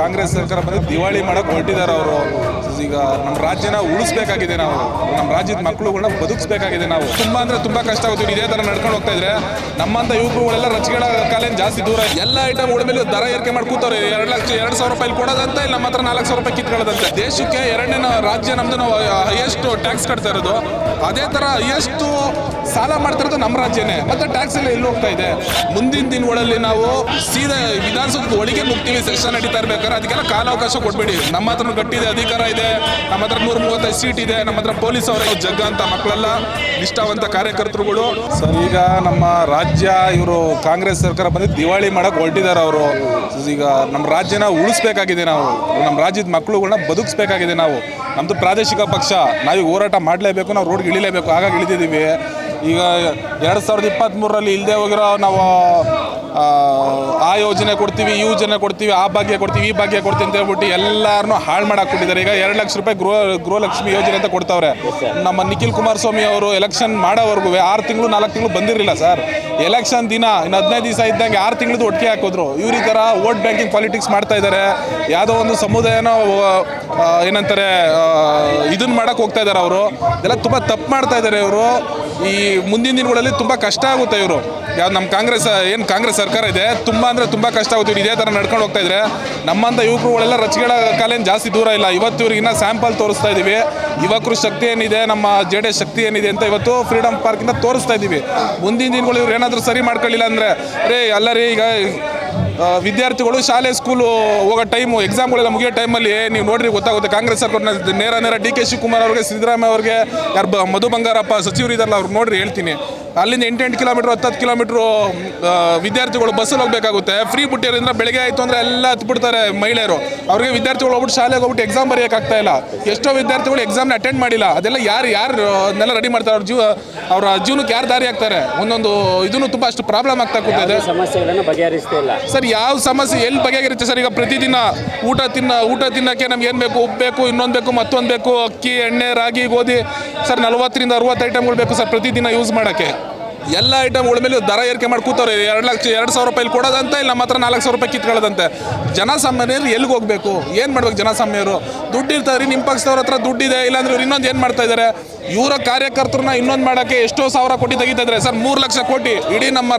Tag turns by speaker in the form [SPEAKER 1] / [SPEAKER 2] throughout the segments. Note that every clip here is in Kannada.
[SPEAKER 1] ಕಾಂಗ್ರೆಸ್ ಸರ್ಕಾರ ಬಂದು ದಿವಾಳಿ ಮಾಡೋಕ್ಕೆ ಹೊರಟಿದ್ದಾರೆ ಅವರು. ಈಗ ನಮ್ಮ ರಾಜ್ಯನ ಉಳಿಸ್ಬೇಕಾಗಿದೆ ನಾವು. ನಮ್ಮ ರಾಜ್ಯದ ಮಕ್ಕಳುಗಳನ್ನ ಬದುಕಿಸ್ಬೇಕಾಗಿದೆ ನಾವು. ತುಂಬ ಅಂದ್ರೆ ತುಂಬಾ ಕಷ್ಟ ಆಗುತ್ತೆ. ಇದೇ ಥರ ನಡ್ಕೊಂಡು ಹೋಗ್ತಾ ಇದ್ರೆ ನಮ್ಮಂತ ಯುವಕರುಗಳೆಲ್ಲ ರಚಿಗಳ ಕಾಲೇಜ್ ಜಾಸ್ತಿ ದೂರ ಎಲ್ಲ ಐಟಮ್ಗಳ ಮೇಲೆ ದರ ಏರಿಕೆ ಮಾಡಿ ಕೂತವ್ರೆ ಎರಡು ಲಕ್ಷ, ಎರಡು ಸಾವಿರ ರೂಪಾಯಿ ಕೊಡೋದಂತ ಇಲ್ಲ ನಮ್ಮ ಹತ್ರ ನಾಲ್ಕು ಸಾವಿರ ರೂಪಾಯಿ ಕಿತ್ಕೊಳ್ಳೋದಂತೆ. ದೇಶಕ್ಕೆ ಎರಡನೇ ರಾಜ್ಯ ನಮ್ಮದು ನಾವು ಹೈಯೆಸ್ಟ್ ಟ್ಯಾಕ್ಸ್ ಕಟ್ತಾ ಇರೋದು. ಅದೇ ಥರ ಹೈಯೆಸ್ಟ್ ಸಾಲ ಮಾಡ್ತಿರೋದು ನಮ್ಮ ರಾಜ್ಯನೇ. ಮತ್ತೆ ಟ್ಯಾಕ್ಸ್ ಎಲ್ಲ ಎಲ್ಲಿ ಹೋಗ್ತಾ ಇದೆ? ಮುಂದಿನ ದಿನಗಳಲ್ಲಿ ನಾವು ಸೀದಾ ವಿಧಾನಸೌಧದ ಒಳಗೆ ಮುಕ್ತಿವಿ. ಸೆಕ್ಷನ್ ನಡೀತಾ ಇರ್ಬೇಕಾದ್ರೆ ಅದಕ್ಕೆಲ್ಲ ಕಾಲಾವಕಾಶ ಕೊಡ್ಬೇಡಿ ನಮ್ಮ ಹತ್ರ ಗಟ್ಟಿದೆ, ಅಧಿಕಾರ ಇದೆ. ನಮ್ಮ ಹತ್ರ ನೂರ ಮೂವತ್ತೈದು ಸೀಟ್ ಇದೆ. ನಮ್ಮ ಹತ್ರ ಪೊಲೀಸ್ ಅವರ ಜಗ್ಗ ಅಂತ ಮಕ್ಕಳೆಲ್ಲ, ನಿಷ್ಠಾವಂತ ಕಾರ್ಯಕರ್ತರುಗಳು. ಸರ್ ಈಗ ನಮ್ಮ ರಾಜ್ಯ, ಇವರು ಕಾಂಗ್ರೆಸ್ ಸರ್ಕಾರ ಬಂದು ದಿವಾಳಿ ಮಾಡಕ್ ಹೊರಟಿದ್ದಾರೆ ಅವರು. ಈಗ ನಮ್ಮ ರಾಜ್ಯನ ಉಳಿಸ್ಬೇಕಾಗಿದೆ ನಾವು. ನಮ್ಮ ರಾಜ್ಯದ ಮಕ್ಕಳುಗಳನ್ನ ಬದುಕಿಸ್ಬೇಕಾಗಿದೆ ನಾವು. ನಮ್ಮದು ಪ್ರಾದೇಶಿಕ ಪಕ್ಷ. ನಾವೀಗ ಹೋರಾಟ ಮಾಡಲೇಬೇಕು, ನಾವು ರೋಡ್ಗೆ ಇಳಿಲೇಬೇಕು. ಹಾಗಾಗಿ ಇಳಿದಿದ್ದೀವಿ. ಈಗ ಎರಡು ಸಾವಿರದ ಇಪ್ಪತ್ತ್ಮೂರರಲ್ಲಿ ಇಲ್ಲದೆ ಹೋಗಿರೋ ನಾವು ಆ, ಯೋಜನೆ ಕೊಡ್ತೀವಿ ಈ ಯೋಜನೆ ಕೊಡ್ತೀವಿ ಆ ಭಾಗ್ಯ ಕೊಡ್ತೀವಿ ಈ ಭಾಗ್ಯ ಕೊಡ್ತೀವಿ ಅಂತ ಹೇಳ್ಬಿಟ್ಟು ಎಲ್ಲರನ್ನೂ ಹಾಳು ಮಾಡಾಕ್ಬಿಟ್ಟಿದ್ದಾರೆ. ಈಗ ಎರಡು ಲಕ್ಷ ರೂಪಾಯಿ ಗೃಹ ಗೃಹಲಕ್ಷ್ಮಿ ಯೋಜನೆ ಅಂತ ಕೊಡ್ತಾವ್ರೆ. ನಮ್ಮ ನಿಖಿಲ್ ಕುಮಾರಸ್ವಾಮಿ ಅವರು ಎಲೆಕ್ಷನ್ ಮಾಡೋವರೆಗೂ ಆರು ತಿಂಗಳು ನಾಲ್ಕು ತಿಂಗಳು ಬಂದಿರಲಿಲ್ಲ ಸರ್. ಎಲೆಕ್ಷನ್ ದಿನ ಇನ್ನು ಹದಿನೈದು ದಿವಸ ಇದ್ದಂಗೆ ಆರು ತಿಂಗಳದ್ದು ಒಟ್ಟಿಗೆ ಹಾಕಿದ್ರು. ಇವ್ರ ಈ ಥರ ವೋಟ್ ಬ್ಯಾಂಕಿಂಗ್ ಪಾಲಿಟಿಕ್ಸ್ ಮಾಡ್ತಾ ಇದ್ದಾರೆ. ಯಾವುದೋ ಒಂದು ಸಮುದಾಯನ ಏನಂತಾರೆ ಇದನ್ನ ಮಾಡಕ್ಕೆ ಹೋಗ್ತಾ ಇದ್ದಾರೆ ಅವರು. ಇದೆಲ್ಲ ತುಂಬ ತಪ್ಪು ಮಾಡ್ತಾ ಇದ್ದಾರೆ ಇವರು. ಈ ಮುಂದಿನ ದಿನಗಳಲ್ಲಿ ತುಂಬ ಕಷ್ಟ ಆಗುತ್ತೆ ಇವರು. ಯಾವ ನಮ್ಮ ಕಾಂಗ್ರೆಸ್, ಏನು ಕಾಂಗ್ರೆಸ್ ಸರ್ಕಾರ ಇದೆ, ತುಂಬ ಅಂದರೆ ತುಂಬ ಕಷ್ಟ ಆಗುತ್ತೆ ಇವ್ರು ಇದೇ ಥರ ನಡ್ಕೊಂಡು ಹೋಗ್ತಾ ಇದ್ರೆ. ನಮ್ಮಂಥ ಯುವಕರುಗಳೆಲ್ಲ ರಚೆಗಳ ಕಾಲೇನು ಜಾಸ್ತಿ ದೂರ ಇಲ್ಲ. ಇವತ್ತು ಇವ್ರಿಗಿನ್ನ ಸ್ಯಾಂಪಲ್ ತೋರಿಸ್ತಾ ಇದ್ದೀವಿ ಯುವಕರು ಶಕ್ತಿ ಏನಿದೆ, ನಮ್ಮ ಜೆ ಡಿ ಎಸ್ ಶಕ್ತಿ ಏನಿದೆ ಅಂತ ಇವತ್ತು ಫ್ರೀಡಮ್ ಪಾರ್ಕಿಂದ ತೋರಿಸ್ತಾ ಇದ್ದೀವಿ ಮುಂದಿನ ದಿನಗಳು ಇವ್ರು ಏನಾದರೂ ಸರಿ ಮಾಡ್ಕೊಳ್ಳಿಲ್ಲ ಅಂದರೆ ರೇ ಅಲ್ಲ ರೀ, ಈಗ ವಿದ್ಯಾರ್ಥಿಗಳು ಶಾಲೆ ಸ್ಕೂಲು ಹೋಗೋ ಟೈಮು ಎಕ್ಸಾಮ್ಗಳೆಲ್ಲ ಮುಗಿಯೋ ಟೈಮಲ್ಲಿ ನೀವು ನೋಡ್ರಿ ಗೊತ್ತಾಗುತ್ತೆ. ಕಾಂಗ್ರೆಸ್ ಸರ್ಕಾರನ ನೇರ ನೇರ ಡಿ ಕೆ ಶಿವಕುಮಾರ್ ಅವ್ರಿಗೆ ಸಿದ್ದರಾಮಯ್ಯ ಅವ್ರಿಗೆ ಯಾರು ಬ- ಮಧು ಬಂಗಾರಪ್ಪ ಸಚಿವರು ಇದಾರಲ್ಲ ಅವ್ರು ನೋಡ್ರಿ ಹೇಳ್ತೀನಿ. ಅಲ್ಲಿಂದ ಎಂಟೆಂಟು ಕಿಲೋಮೀಟ್ರ್ ಹತ್ತತ್ತು ಕಿಲೋಮೀಟ್ರು ವಿದ್ಯಾರ್ಥಿಗಳು ಬಸ್ಸಲ್ಲಿ ಹೋಗಬೇಕಾಗುತ್ತೆ. ಫ್ರೀ ಬಿಟ್ಟಿರೋದ್ರಿಂದ ಬೆಳಗ್ಗೆ ಆಯಿತು ಅಂದರೆ ಎಲ್ಲ ಹತ್ಬಿಡ್ತಾರೆ ಮಹಿಳೆಯರು. ಅವ್ರಿಗೆ ವಿದ್ಯಾರ್ಥಿಗಳು ಹೋಗ್ಬಿಟ್ಟು ಶಾಲೆಗೆ ಹೋಗ್ಬಿಟ್ಟು ಎಕ್ಸಾಮ್ ಬರೆಯೋಕ್ಕಾಗ್ತಾ ಇಲ್ಲ. ಎಷ್ಟೋ ವಿದ್ಯಾರ್ಥಿಗಳು ಎಕ್ಸಾಮ್ನ ಅಟೆಂಡ್ ಮಾಡಿಲ್ಲ. ಅದೆಲ್ಲ ಯಾರು ಯಾರು ಅದನ್ನೆಲ್ಲ ರೆಡಿ ಮಾಡ್ತಾರೆ? ಅವ್ರ ಜೀವ ಅವರ ಜೀವನಕ್ಕೆ ಯಾರು ದಾರಿ ಆಗ್ತಾರೆ? ಒಂದೊಂದು ಇದನ್ನು ತುಂಬ ಅಷ್ಟು ಪ್ರಾಬ್ಲಮ್ ಆಗ್ತಾ ಕೂತಿದೆ.
[SPEAKER 2] ಸಮಸ್ಯೆಗಳನ್ನು ಬಗೆಹರಿಸ್ತಾ ಇಲ್ಲ.
[SPEAKER 1] ಸರ್ ಯಾವ ಸಮಸ್ಯೆ ಎಲ್ಲಿ ಬಗೆಯಾಗಿರುತ್ತೆ ಸರ್? ಈಗ ಪ್ರತಿದಿನ ಊಟ ತಿನ್ನ, ಊಟ ತಿನ್ನಕ್ಕೆ ನಮ್ಗೆ ಏನು ಬೇಕು? ಉಪ್ಪು ಬೇಕು, ಇನ್ನೊಂದು ಬೇಕು, ಮತ್ತೊಂದು ಬೇಕು? ಅಕ್ಕಿ, ಎಣ್ಣೆ, ರಾಗಿ, ಗೋಧಿ, ಸರ್, ನಲ್ವತ್ತರಿಂದ ಅರುವತ್ತು ಐಟಮ್ಗಳು ಬೇಕು ಸರ್ ಪ್ರತಿದಿನ ಯೂಸ್ ಮಾಡೋಕ್ಕೆ. ಎಲ್ಲ ಐಟಮ್ಗಳ ಮೇಲೆ ದರ ಏರಿಕೆ ಮಾಡಿ ಕೂತವ್ರೆ. ಎರಡು ಲಕ್ಷ, ಎರಡು ಸಾವಿರ ರೂಪಾಯಿ ಕೊಡೋದಂತೆ ಇಲ್ಲ ನಮ್ಮ ಹತ್ರ ನಾಲ್ಕು ಸಾವಿರ ರೂಪಾಯಿ ಕಿತ್ಕೊಳ್ಳೋದಂತೆ ಜನಸಾಮಾನ್ಯರು ಎಲ್ಲಿಗೆ ಹೋಗಬೇಕು? ಏನು ಮಾಡ್ಬೇಕು ಜನಸಾಮಾನ್ಯರು? ದುಡ್ಡು ಇರ್ತಾರೆ ನಿಮ್ಮ ಪಕ್ಷದವ್ರ ಹತ್ರ ದುಡ್ಡಿದೆ ಇಲ್ಲಾಂದ್ರೆ ಇವ್ರು ಇನ್ನೊಂದು ಏನು ಮಾಡ್ತಾ ಇದ್ದಾರೆ ಇವರ ಕಾರ್ಯಕರ್ತರನ್ನ ಇನ್ನೊಂದು ಮಾಡೋಕ್ಕೆ ಎಷ್ಟೋ ಸಾವಿರ ಕೋಟಿ ತೆಗಿತಾ ಇದ್ದಾರೆ ಸರ್, ಮೂರು ಲಕ್ಷ ಕೋಟಿ. ಇಡೀ ನಮ್ಮ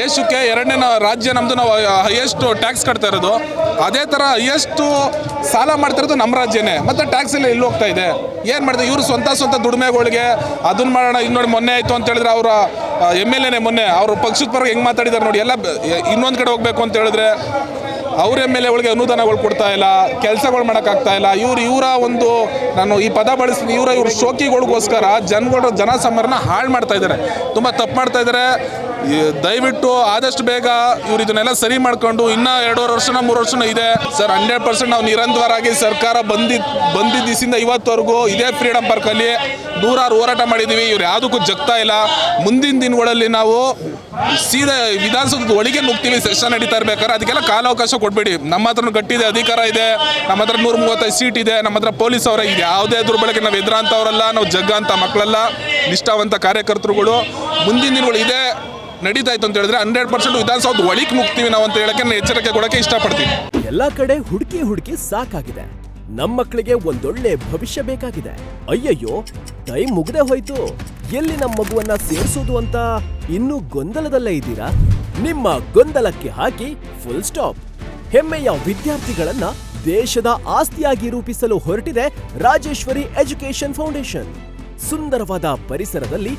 [SPEAKER 1] ದೇಶಕ್ಕೆ ಎರಡನೇ ರಾಜ್ಯ ನಮ್ಮದು ನಾವು ಹೈಯೆಸ್ಟ್ ಟ್ಯಾಕ್ಸ್ ಕಟ್ತಾ ಇರೋದು. ಅದೇ ಥರ ಹೈಯೆಸ್ಟು ಸಾಲ ಮಾಡ್ತಿರೋದು ನಮ್ಮ ರಾಜ್ಯನೇ. ಮತ್ತೆ ಟ್ಯಾಕ್ಸ್ ಎಲ್ಲ ಇಲ್ಲಿ ಹೋಗ್ತಾ ಇದೆ? ಏನು ಮಾಡಿದೆ? ಇವರು ಸ್ವಂತ ಸ್ವಂತ ದುಡಿಮೆಗಳಿಗೆ ಅದನ್ನ ಮಾಡೋಣ ಇನ್ನು ನೋಡಿ ಮೊನ್ನೆ ಆಯಿತು ಅಂತ ಹೇಳಿದ್ರೆ ಅವರ ಎಂ ಎಲ್ ಎನೇ ಮೊನ್ನೆ, ಅವರು ಪಕ್ಷದ ಪರ ಹೆಂಗೆ ಮಾತಾಡಿದ್ದಾರೆ ನೋಡಿ, ಎಲ್ಲ ಇನ್ನೊಂದು ಕಡೆ ಹೋಗಬೇಕು ಅಂತ ಹೇಳಿದ್ರೆ ಅವ್ರ ಎಂ ಎಲ್ ಎಗಳಿಗೆ ಅನುದಾನಗಳು ಕೊಡ್ತಾ ಇಲ್ಲ, ಕೆಲಸಗಳು ಮಾಡೋಕ್ಕಾಗ್ತಾ ಇಲ್ಲ. ಇವ್ರು, ಇವರ ಒಂದು, ನಾನು ಈ ಪದ ಬಳಸ್ತೀನಿ, ಇವರ, ಇವ್ರ ಶೋಕಿಗಳಿಗೋಸ್ಕರ ಜನಗಳ, ಜನಸಾಮಾನ್ಯರನ್ನ ಹಾಳು ಮಾಡ್ತಾ ಇದ್ದಾರೆ ತುಂಬ ತಪ್ಪು ಮಾಡ್ತಾ ಇದ್ದಾರೆ ದಯವಿಟ್ಟು ಆದಷ್ಟು ಬೇಗ ಇವ್ರು ಇದನ್ನೆಲ್ಲ ಸರಿ ಮಾಡ್ಕೊಂಡು ಇನ್ನೂ ಎರಡೂವರೆ ವರ್ಷನ, ಮೂರು ವರ್ಷನ ಇದೆ. ಸರ್ ಹಂಡ್ರೆಡ್ ಪರ್ಸೆಂಟ್ ನಾವು ನಿರಂತರವಾಗಿ ಸರ್ಕಾರ ಬಂದಿದ್ದ ಬಂದಿದ್ದ ದಿಸಿಂದ ಇವತ್ತವರೆಗೂ ಇದೇ ಫ್ರೀಡಮ್ ಪಾರ್ಕಲ್ಲಿ ನೂರಾರು ಹೋರಾಟ ಮಾಡಿದ್ದೀವಿ ಇವ್ರು ಯಾವುದಕ್ಕೂ ಜಗ್ತಾ ಇಲ್ಲ. ಮುಂದಿನ ದಿನಗಳಲ್ಲಿ ನಾವು ಸೀದಾ ವಿಧಾನಸೌಧದ ಒಳಗೆ ನುಗ್ತೀವಿ ಸೆಷನ್ ನಡೀತಾ ಇರ್ಬೇಕಾದ್ರೆ ಅದಕ್ಕೆಲ್ಲ ಕಾಲಾವಕಾಶ ಕೊಡಬೇಡಿ ನಮ್ಮ ಹತ್ರ ಗಟ್ಟಿದೆ, ಅಧಿಕಾರ ಇದೆ. ನಮ್ಮ ಹತ್ರ ನೂರ ಮೂವತ್ತೈದು ಸೀಟ್ ಇದೆ. ನಮ್ಮ ಹತ್ರ ಪೊಲೀಸ್ ಅವರ. ಇದೆ ಯಾವುದೇ ದುರ್ಬಳಕೆ ನಾವು ಎದುರಂತವರಲ್ಲ, ನಾವು ಜಗ್ಗ ಅಂತ ಮಕ್ಕಳಲ್ಲ, ನಿಷ್ಠಾವಂತ ಕಾರ್ಯಕರ್ತರುಗಳು. ಮುಂದಿನ ದಿನಗಳು ಇದೇ. ನಡೀತಾ ಇತ್ತು ಅಂತ ಹೇಳಿದ್ರೆ ಹಂಡ್ರೆಡ್ ಪರ್ಸೆಂಟ್ ವಿಧಾನಸೌಧ ಒಳಿಕ್ ಮುಕ್ತಿವಿ ನಾವು ಅಂತ ಹೇಳಕ್ಕೆ ಎಚ್ಚರಿಕೆ ಕೊಡಕ್ಕೆ ಇಷ್ಟಪಡ್ತೀವಿ
[SPEAKER 3] ಎಲ್ಲಾ ಕಡೆ ಹುಡುಕಿ ಹುಡುಕಿ ಸಾಕಾಗಿದೆ. ನಮ್ಮ ಮಕ್ಕಳಿಗೆ ಒಂದೊಳ್ಳೆ ಭವಿಷ್ಯ ಬೇಕಾಗಿದೆ. ಅಯ್ಯಯ್ಯೋ, ಟೈಮ್ ಮುಗ್ದೆ ಹೋಯ್ತು. ಎಲ್ಲಿ ನಮ್ಮ ಮಗುವನ್ನ ಸೇರಿಸೋದು ಅಂತ ಇನ್ನೂ ಗೊಂದಲದಲ್ಲೇ ಇದ್ದೀರಾ? ನಿಮ್ಮ ಗೊಂದಲಕ್ಕೆ ಹಾಕಿ ಫುಲ್ ಸ್ಟಾಪ್ ಹೆಮ್ಮೆಯ ವಿದ್ಯಾರ್ಥಿಗಳನ್ನ ದೇಶದ ಆಸ್ತಿಯಾಗಿ ರೂಪಿಸಲು ಹೊರಟಿದೆ ರಾಜೇಶ್ವರಿ ಎಜುಕೇಶನ್ ಫೌಂಡೇಶನ್. ಸುಂದರವಾದ ಪರಿಸರದಲ್ಲಿ